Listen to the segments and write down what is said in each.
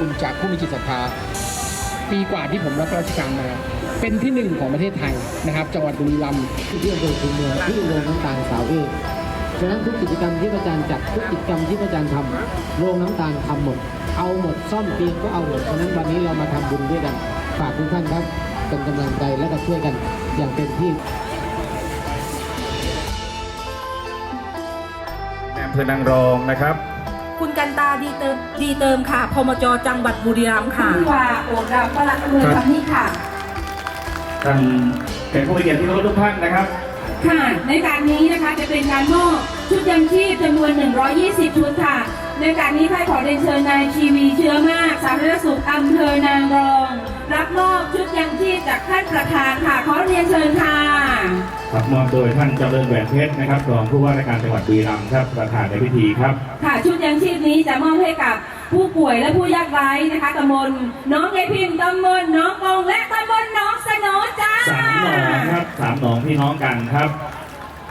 คุณจากผู้มีจิตศรัทธาปีกว่าที่ผมรับราชการมา เป็นที่หนึ่งของประเทศไทยนะครับ จังหวัดบุรีรัมย์ที่อำเภอคูเมืองที่โรงน้ำตาลสาวเอกฉะนั้นทุกกิจกรรมที่พระอาจารย์จัดทุกกิจกรรมที่พระอาจารย์ทำโรงน้ำตาลทำหมด เอาหมดซ่อมเตียงก็เอาหมดฉะนั้นวันนี้เรามาทำบุญด้วยกันฝากทุกท่านครับเป็นกำลังใจและก็ช่วยกันอย่างเต็มที่ในอำเภอนางรองนะครับ คุณกันตาดีเติมดีเติมค่ะพมจจังหวัดบุรีรัมย์ค่ะว่าโอดาพลักเมืองคำนี้ค่ะท่านแขกผู้มีเกียรติที่เคารพทุกท่านนะครับ ค่ะ ในการนี้นะคะจะเป็นการมอบชุดยังชีพจำนวน 120 ชุดค่ะ ในการนี้ใครขอเรียนเชิญนายชีวีเชื้อมาก สาธารณสุขอำเภอนางรอง รับมอบชุดยังชีพจากท่านประธานค่ะขอเรียนเชิญค่ะครับมอบโดยท่านเจริญแหวนเพชรนะครับรองผู้ว่าราชการจังหวัดบุรีรัมย์ครับประธานในพิธีครับ ค่ะชุดยังชีพนี้จะมอบให้กับผู้ป่วยและผู้ยากไร้นะคะตำบลน้องยายพิมพ์ตำบลน้องกองและตำบลน้องสโนจ้าสามหนองครับสามหนองพี่น้องกันครับ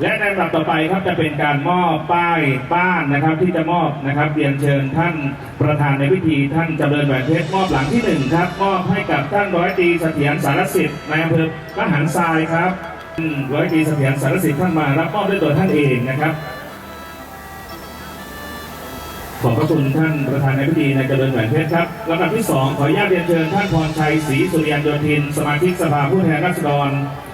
และในลำดับต่อไปครับจะเป็นการมอบป้ายบ้านนะครับ ที่จะมอบนะครับเรียนเชิญท่านประธานในพิธีท่านเจริญแหวนเพชรมอบหลังที่หนึ่งครับ มอบให้กับท่านร้อยตรีเสถียรสารสิทธิ์ในอำเภอละหารทรายครับร้อยตรีเสถียรสารสิทธิ์ท่านมารับมอบด้วยตัวท่านเองนะครับขอบพระคุณท่านประธานในพิธีในเจริญแหวนเพชรครับลำดับที่สองขออนุญาตเรียนเชิญท่านพรชัยศรีสุริยันโยธิน สมาชิกสภาผู้แทนราษฎร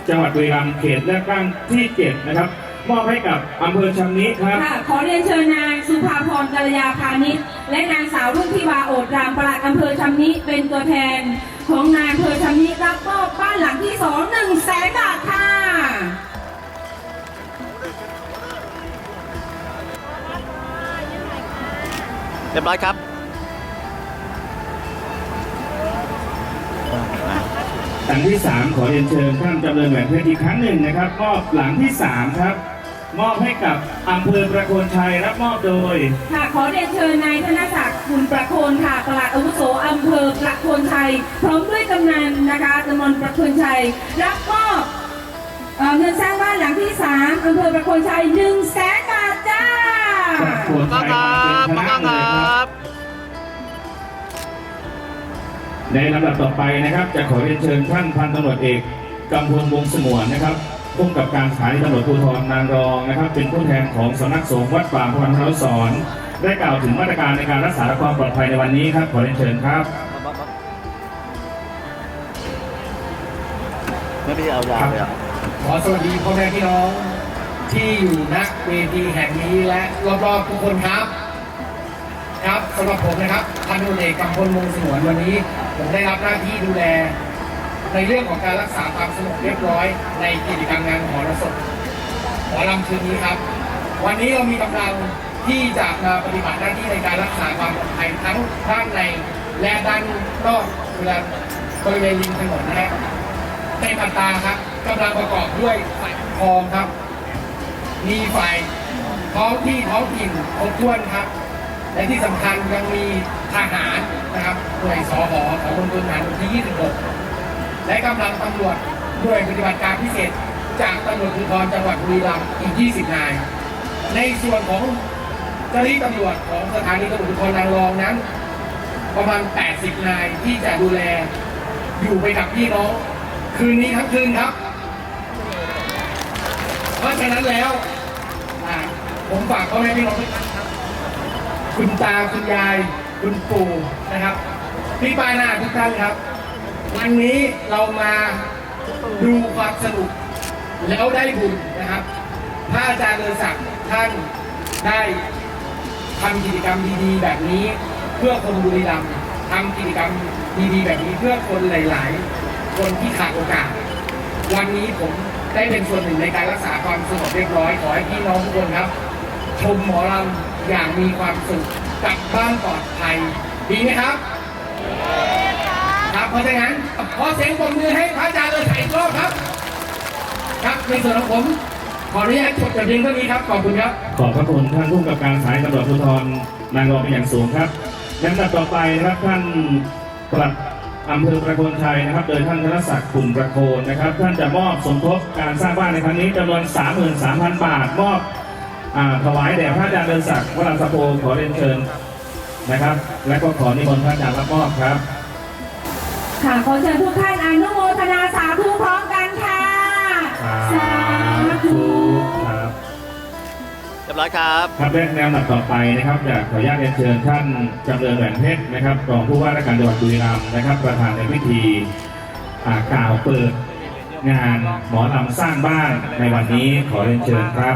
จังหวัดบุรีรัมย์เขตเลือกตั้งที่เจ็ดนะครับ มอบให้กับอำเภอชำนิครับ ค่ะขอเรียนเชิญนางสุภาพรกัลยาพาณิชย์และนางสาวรุ่งทิวาโอดรามปลัดอำเภอชำนิเป็นตัวแทน ของนายอำเภอชำนิรับมอบบ้านหลังที่สองหนึ่งแสนบาทค่ะ เรียบร้อยครับ หลังที่สามขอเรียนเชิญท่านเจริญแหวนเพชรอีกครั้งหนึ่งนะครับ มอบหลังที่สามครับ มอบให้กับอำเภอประโคนชัยรับมอบโดย ค่ะ ขอเรียนเชิญนายธนศักดิ์คุณประโคนค่ะปลัดอาวุโสอำเภอประโคนชัย พร้อมด้วยกำนันนะคะตำบลประโคนชัย รับมอบเอ่อเงินสร้างบ้านหลังที่สามอำเภอประโคนชัยหนึ่งแสนบาทจ้า ประโคนมาชัยครับเป็นมาคณะคเลย ในลำดับต่อไปนะครับจะขอเรียนเชิญท่านพันตำรวจเอกกำพลวงศ์สงวนนะครับผู้กำกับการสถานีตำรวจภูธรนางรองนะครับ เป็นผู้แทนของสำนักสงฆ์วัดป่าพรพรสอน ได้กล่าวถึงมาตรการในการรักษาความปลอดภัยในวันนี้ครับ ขอเรียนเชิญครับไม่ได้เอายาวเลยอะขอสวัสดีพ่อแม่พี่น้องที่อยู่ณเวทีแห่งนี้และรอบๆทุกคนครับ ครับสำหรับผมนะครับพันตุเอกกำพลวงศ์สงวนวันนี้ ผมได้รับหน้าที่ดูแล ในเรื่องของการรักษาความสงบเรียบร้อย ในกิจกรรมงานหอระศพหอลำคืนนี้ครับ วันนี้เรามีกำลังที่จะมาปฏิบัติหน้าที่ในการรักษาความปลอดภัยทั้งด้านในและด้านนอกเรือนบริเวณริมถนนนะฮะในปัตตาครับกำลังประกอบด้วยฝ่ายปกครองครับ มีฝ่ายท้องที่ท้องถิ่นครบถ้วนครับ และที่สำคัญยังมีทหาร 26 และกำลังตำรวจหน่วยปฏิบัติการพิเศษ จากตำรวจภูธรจังหวัดบุรีรัมย์อีก 20 นาย ในส่วนของเจ้าหน้าที่ตำรวจของสถานีตำรวจภูธรนางรองนั้น ประมาณ 80 นายที่จะดูแลอยู่ไปกับพี่น้อง คืนนี้ทั้งคืนครับ เพราะฉะนั้นแล้วผมฝากพ่อแม่พี่น้องทุกท่านครับคุณตาคุณยาย คุณปู่นะครับพี่ป้ายหน้าทุกท่านครับ วันนี้เรามาดูความสนุกแล้วได้บุญนะครับพระอาจารย์เลอศักดิ์ท่านได้ทำกิจกรรมดีๆ แบบนี้เพื่อคนบุรีรัมย์ทำกิจกรรมดีๆ แบบนี้เพื่อคนหลาย ๆ คนที่ขาดโอกาส วันนี้ผมได้เป็นส่วนหนึ่งในการรักษาความสงบเรียบร้อยขอให้พี่น้องทุกคนครับ ชมหมอลำอย่างมีความสุขกลับบ้านปลอดภัยดีไหมครับ ครับเพราะฉะนั้นขอเสียงปรบมือให้พระอาจารย์เลยถ่ายอีกรอบครับ ครับในส่วนของผม ขออนุญาตจบแต่เพียงเท่านี้ครับขอบคุณครับ ขอบพระคุณท่านผู้กำกับการสายตำรวจภูธรนางรองเป็นอย่างสูงครับลำดับต่อไปนะครับท่านปลัดอำเภอประโคนชัยนะครับ โดยท่านธนศักดิ์ขุนประโคนนะครับ ท่านจะมอบสมทบการสร้างบ้านในครั้งนี้จำนวน 33,000 บาท มอบอ่าถวายแด่พระอาจารย์เดินศักดิ์วราสโพขอเรียนเชิญนะครับ และก็ขอนิมนต์พระอาจารย์รับมอบครับ ค่ะขอเชิญทุกท่านอนุโมทนาสาธุพร้อมกันค่ะสาธุครับเรียบร้อยครับครับและแนวหนักต่อไปนะครับอยากขออนุญาตเรียนเชิญท่านจำเริญแหวนเพชรนะครับรองผู้ว่าราชการจังหวัดบุรีรัมย์นะครับ ประธานในพิธีอ่ากล่าวเปิดงานหมอลำสร้างบ้านในวันนี้ขอเรียนเชิญครับ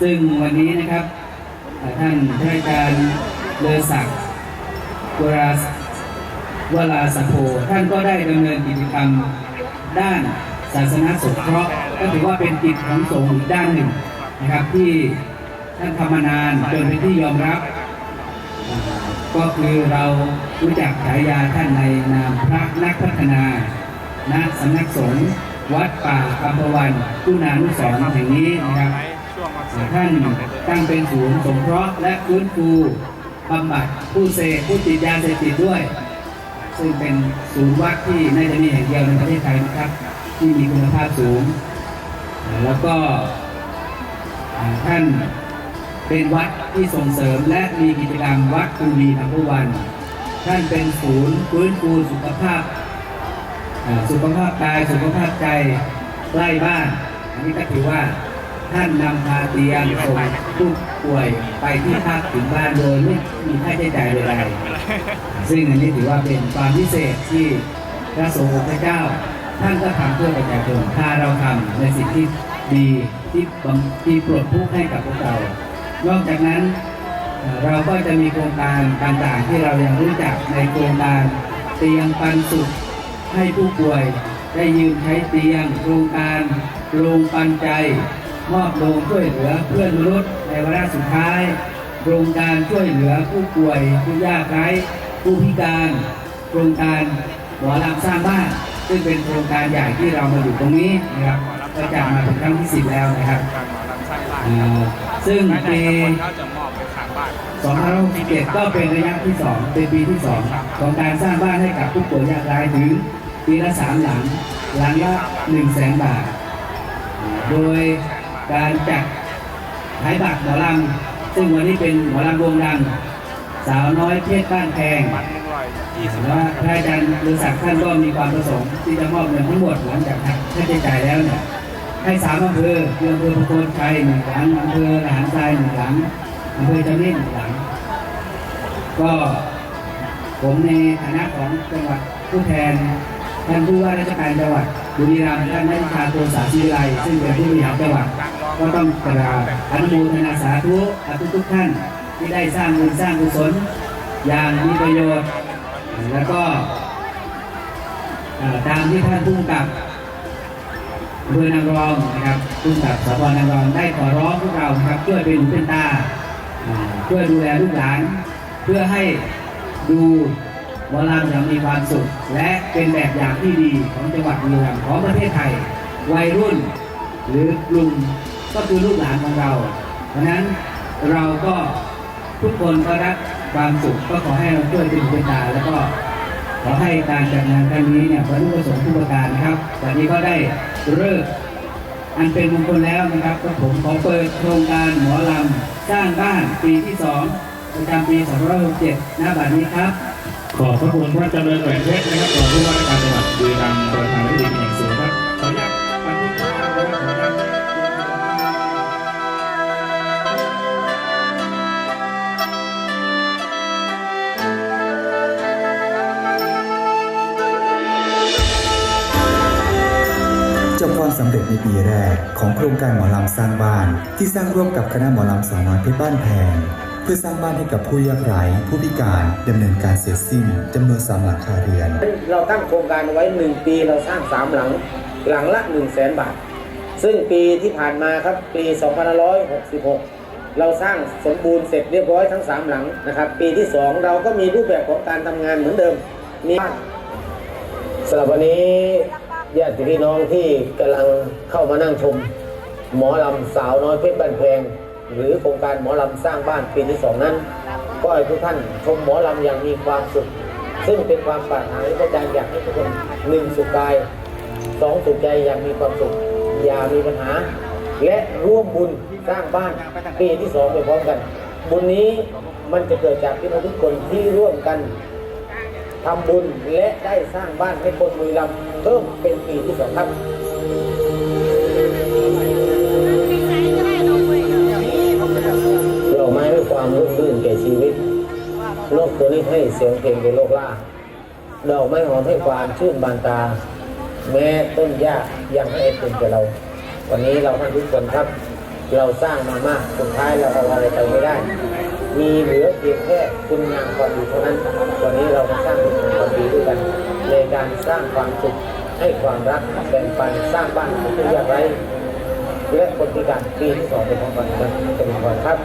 ซึ่งวันนี้นะครับเอ่อท่านท่านอาจารย์เลอศักดิ์วราส วราสโพท่านก็ได้ดำเนินกิจกรรมด้านศาสนาสงเคราะห์ก็ถือว่าเป็นกิจของสงฆ์อีกด้านหนึ่งนะครับที่ท่านทำมานานจนเป็นที่ยอมรับ ก็คือเรารู้จักฉายาท่านในนามพระนักพัฒนาณสำนักสงฆ์วัดป่าอัมพวันกุณานุสรณ์แห่งนี้นะครับท่านตั้งเป็นศูนย์สงเคราะห์และฟื้นฟูบำบัดผู้เสพผู้ติดยาเสพติดด้วย ซึ่งเป็นศูนย์วัดที่น่าจะมีแห่งเดียวในประเทศไทยนะครับ ที่มีคุณภาพสูง แล้วก็ท่านเป็นวัดที่ส่งเสริมและมีกิจกรรมวัดคูดีทั้งวัน ท่านเป็นศูนย์ฟื้นฟูสุขภาพ สุขภาพกายสุขภาพใจใกล้บ้าน อันนี้ก็ถือว่าท่านนำพาเตียงส่ง ผู้ป่วยไปที่พักถึงบ้านโดยไม่มีค่าใช้จ่ายใดๆซึ่งอันนี้ถือว่าเป็นความพิเศษที่พระสงฆ์พระเจ้า ท่านก็ทำเพื่อประชาชนถ้าเราทำในสิ่งที่ดีที่บำที่ปลดทุกข์ให้กับพวกเรา นอกจากนั้นเอ่อเราก็จะมีโครงการต่างๆที่เรายังรู้จักในโครงการเตียงปันสุขให้ผู้ป่วยได้ยืมใช้เตียง โครงการโรงปันใจ มอบโรงช่วยเหลือเพื่อนมนุษย์ในวาระสุดท้ายโครงการช่วยเหลือผู้ป่วย ผู้ยากไร้ผู้พิการโครงการหมอลำสร้างบ้าน ซึ่งเป็นโครงการใหญ่ที่เรามาอยู่ตรงนี้นะครับก็จัดมาเป็นครั้งที่สิบแล้วนะครับอ่าซึ่งปี2567ก็เป็นระยะที่2เป็นปีที่2ของการสร้างบ้านให้กับผู้ป่วยยากไร้ถึงปีละ3หลังหลังละ1 0 0 0 0แสนบาท โดย การจัดขายบัตรหมอลำซึ่งวันนี้เป็นหมอลำวงดัง สาวน้อยเพชรบ้านแพงและพระอาจารย์ฤศักดิ์ท่านก็มีความประสงค์ที่จะมอบเงินทั้งหมดหลังจากค่าใช้จ่ายแล้วเนี่ยให้สามอำเภอคืออำเภอพะโคนชัยหนึ่งหลังอำเภอหลารทรายหนึ่งหลังอำเภอจำเริญหนึ่งหลัง ก็ผมในฐานะของจังหวัดผู้แทนท่านผู้ว่าราชการจังหวัด บุรีรัมย์ท่านนายชาโตสาศิไลซึ่งเป็นผู้บริหารจังหวัดก็ต้องกราบอนุโมทนาสาธุทุกทุกท่านที่ได้สร้างบุญสร้างกุศลอย่างมีประโยชน์ แล้วก็ตามที่ท่านผู้กับอำเภอนางรองนะครับผู้กับสพนางรองได้ขอร้องพวกเรานะครับช่วยเป็นหูเป็นตาอ่าช่วยดูแลลูกหลาน เพื่อให้ดู หมอลำอย่างมีความสุข และเป็นแบบอย่างที่ดีของจังหวัดบุรีรัมย์ของประเทศไทย วัยรุ่น หรือกลุ่มก็คือลูกหลานของเรา เพราะนั้นเราก็ทุกคนก็รักความสุขก็ขอให้เราช่วยเป็นเป็นตาแล้วก็ขอให้การจัดงานครั้งนี้เนี่ยบรรลุประสงค์ทุกประการนะครับวันนี้ก็ได้เลิกอันเป็นมงคลแล้วนะครับก็ผมขอเปิดโครงการหมอลำสร้างบ้านปีที่สองประจำปี 2567ณบัดนี้ครับ ขอบพระคุณพระเจริญแหวนเพชรนะครับรองผู้ว่าราชการจังหวัดบุรีรัมย์ประธานในพิธีเป็นอย่างสูงครับขออนุญาตบันทึกภาพนะขออนุญาตจบความสำเร็จในปีแรกของโครงการหมอลำสร้างบ้านที่สร้างร่วมกับคณะหมอลำสาวน้อยเพชรบ้านแพง พื่อสร้างบ้านให้กับผู้ยากไร้ผู้พิการดำเนินการเสร็จสิ้นจำนวนสามหลังคาเรือน เราตั้งโครงการไว้ 1 ปีเราสร้าง 3 หลังหลังละ 1 0 0 0 0แสนบาท ซึ่งปีที่ผ่านมาครับปี2566 เราสร้างสมบูรณ์เสร็จเรียบร้อยทั้ง 3 หลังนะครับ ปีที่ 2 เราก็มีรูปแบบของการทำงานเหมือนเดิมมีบ้านสำหรับวันนี้ญาติพี่น้องที่กำลังเข้ามานั่งชม หมอลำสาวน้อยเพชรบ้านแพง หรือโครงการหมอลำสร้างบ้านปีที่สองนั้น ก็ให้ทุกท่านชมหมอลำอย่างมีความสุข ซึ่งเป็นความปรารถนาที่พระอาจารย์อยากให้ทุกคนหนึ่งสุขกายสองสุขใจอย่างมีความสุขอย่ามีปัญหา และร่วมบุญสร้างบ้านปีที่สองไปพร้อมกัน บุญนี้มันจะเกิดจากพี่น้องทุกคนที่ร่วมกันทำบุญและได้สร้างบ้านให้คนบุรีรัมย์เพิ่มเป็นปีที่สองครับ โลกตัวนี้ให้เสียงเพลงในโลกล่า ดอกไม้หอมให้ความชื่นบานตา แม้ต้นหญ้ายังให้เป็นแก่เรา วันนี้เราท่านทุกคนครับ เราสร้างมามากสุดท้ายเราเอาอะไรไปไม่ได้ มีเหลือเพียงแค่คุณงามความดีเท่านั้น วันนี้เรามาสร้างคุณงามความดีด้วยกัน ในการสร้างความสุขให้ความรักแบ่งปันสร้างบ้านให้ผู้ยากไร้และคนพิการปีที่สองเป็นของขวัญเป็นของขวัญครับ